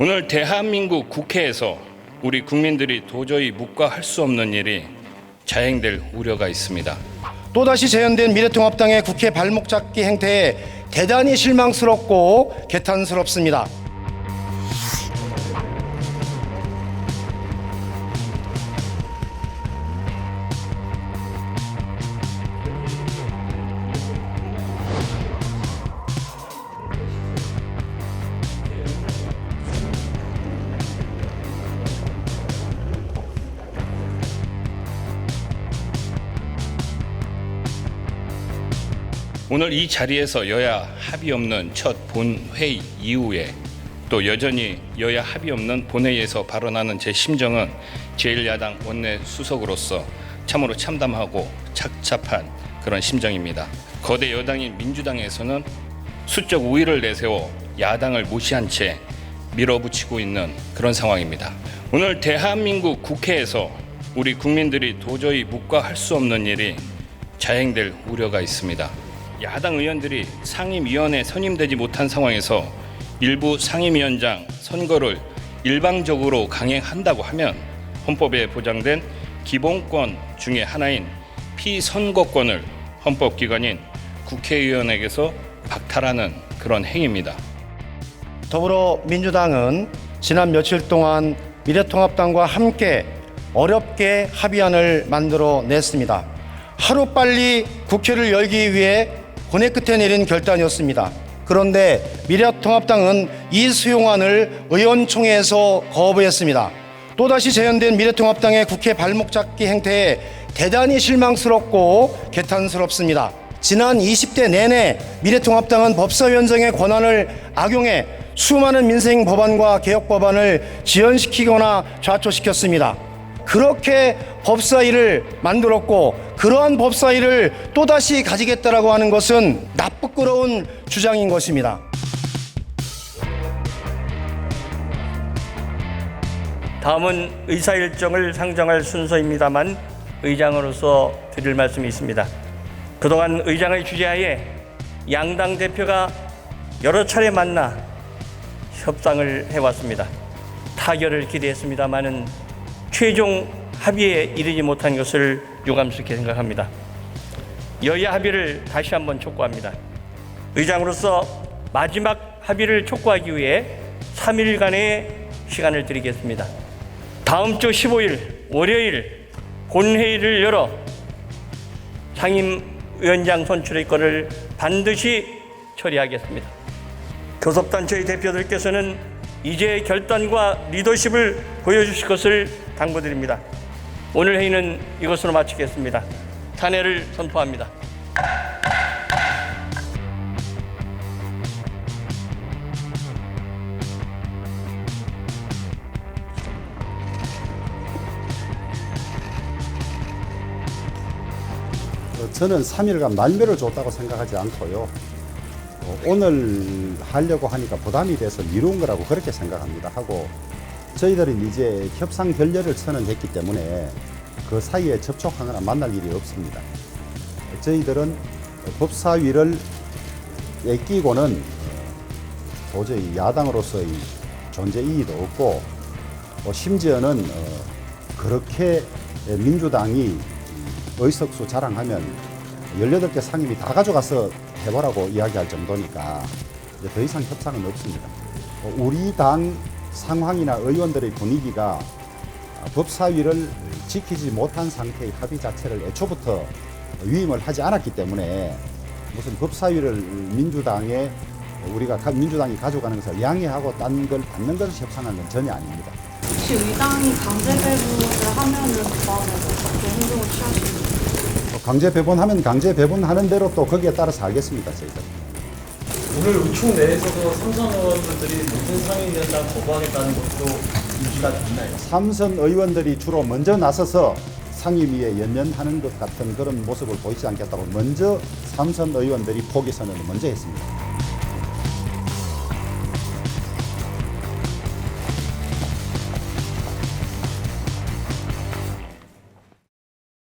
오늘 대한민국 국회에서 우리 국민들이 도저히 묵과할 수 없는 일이 자행될 우려가 있습니다. 또다시 재현된 미래통합당의 국회 발목 잡기 행태에 대단히 실망스럽고 개탄스럽습니다. 오늘 이 자리에서 여야 합의 없는 첫 본회의 이후에 또 여전히 여야 합의 없는 본회의에서 발언하는 제 심정은 제1야당 원내 수석으로서 참으로 참담하고 착잡한 그런 심정입니다. 거대 여당인 민주당에서는 수적 우위를 내세워 야당을 무시한 채 밀어붙이고 있는 그런 상황입니다. 오늘 대한민국 국회에서 우리 국민들이 도저히 묵과할 수 없는 일이 자행될 우려가 있습니다. 야당 의원들이 상임위원회 선임되지 못한 상황에서 일부 상임위원장 선거를 일방적으로 강행한다고 하면 헌법에 보장된 기본권 중의 하나인 피선거권을 헌법기관인 국회의원에게서 박탈하는 그런 행위입니다. 더불어민주당은 지난 며칠 동안 미래통합당과 함께 어렵게 합의안을 만들어 냈습니다. 하루빨리 국회를 열기 위해 고뇌 끝에 내린 결단이었습니다. 그런데 미래통합당은 이 수용안을 의원총회에서 거부했습니다. 또다시 재현된 미래통합당의 국회 발목 잡기 행태에 대단히 실망스럽고 개탄스럽습니다. 지난 20대 내내 미래통합당은 법사위원장의 권한을 악용해 수많은 민생 법안과 개혁 법안을 지연시키거나 좌초시켰습니다. 그렇게 법사위를 만들었고 그러한 법사위를 또다시 가지겠다라고 하는 것은 나쁘끄러운 주장인 것입니다. 다음은 의사 일정을 상정할 순서입니다만 의장으로서 드릴 말씀이 있습니다. 그동안 의장의 주재하에 양당 대표가 여러 차례 만나 협상을 해왔습니다. 타결을 기대했습니다만은 최종 합의에 이르지 못한 것을 유감스럽게 생각합니다. 여야 합의를 다시 한번 촉구합니다. 의장으로서 마지막 합의를 촉구하기 위해 3일간의 시간을 드리겠습니다. 다음 주 15일 월요일 본회의를 열어 상임위원장 선출의 건을 반드시 처리하겠습니다. 교섭단체의 대표들께서는 이제 결단과 리더십을 보여주실 것을 당부드립니다. 오늘 회의는 이것으로 마치겠습니다. 탄핵을 선포합니다. 어, 저는 3일간 말미를 줬다고 생각하지 않고요. 어, 오늘 하려고 하니까 부담이 돼서 미룬 거라고 그렇게 생각합니다. 하고 저희들은 이제 협상 결렬을 선언했기 때문에 그 사이에 접촉하거나 만날 일이 없습니다. 저희들은 법사위를 애끼고는 어, 도저히 야당으로서의 존재 이의도 없고 어, 심지어는 어, 그렇게 민주당이 의석수 자랑하면 18개 상임위 다 가져가서 해보라고 이야기할 정도니까 더 이상 협상은 없습니다. 어, 우리 당 상황이나 의원들의 분위기가 법사위를 지키지 못한 상태의 합의 자체를 애초부터 위임을 하지 않았기 때문에 무슨 법사위를 민주당에 우리가 가- 민주당이 가져가는 것을 양해하고 딴 걸 받는 것을 협상하는 건 전혀 아닙니다. 혹시 의당이 강제 배분을 하면은 그 다음에 어떻게 행동을 취하시는지 어, 강제 배분하면 강제 배분하는 대로 또 거기에 따라서 하겠습니다, 저희들. 오늘 의총 내에서도 삼선 의원들이 모든 상임위원장 거부하겠다는 것도 유지가 됐나요? 삼선 의원들이 주로 먼저 나서서 상임위에 연연하는 것 같은 그런 모습을 보이지 않겠다고 먼저 삼선 의원들이 포기 선언을 먼저 했습니다.